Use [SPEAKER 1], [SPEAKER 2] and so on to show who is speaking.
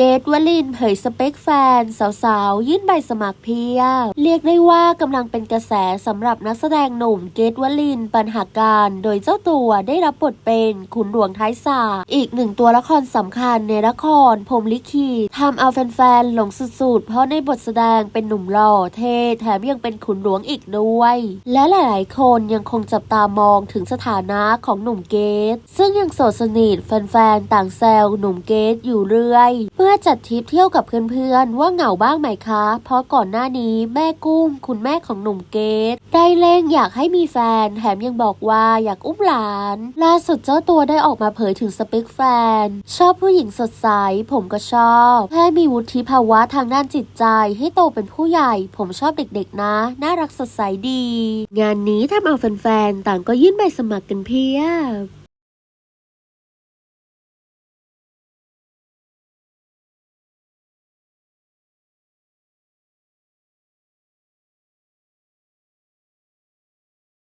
[SPEAKER 1] กตวลินเผยสเปคแฟน สาวๆ ยื่นใบสมัครเพียบเรียกได้ว่ากำลังเป็นกระแสสำหรับนักแสดงหนุ่มเกตวลินปัญหาการ โดยเจ้าตัวได้รับบทเป็นขุนหลวงท้ายสาอีกหนึ่งตัวละครสำคัญในละครพรมลิขิตทำเอาแฟนๆ หลงสุดๆ เพราะในบทแสดงเป็นหนุ่มหล่อเท่แถมยังเป็นขุนหลวงอีกด้วย และหลายๆ คนยังคงจับตามองถึงสถานะของหนุ่มเกตซึ่งยังโสดสนิทแฟนๆ ต่างแซวหนุ่มเกตอยู่เรื่อยเมื่อจัดทริปเที่ยวกับเพื่อนๆ ว่าเหงาบ้างไหมคะ เพราะก่อนหน้านี้แม่กุ้ง คุณแม่ของหนุ่มเกตได้เล่งอยากให้มีแฟน แถมยังบอกว่าอยากอุ้มหลาน ล่าสุดเจ้าตัวได้ออกมาเผยถึงสเปคแฟน ชอบผู้หญิงสดใส ผมก็ชอบแค่มีวุฒิภาวะทางด้านจิตใจ ให้โตเป็นผู้ใหญ่ ผมชอบเด็กๆนะ น่ารักสดใสดี งานนี้ทำเอาแฟนๆ ต่างก็ยื่นใบสมัครกันเพียบ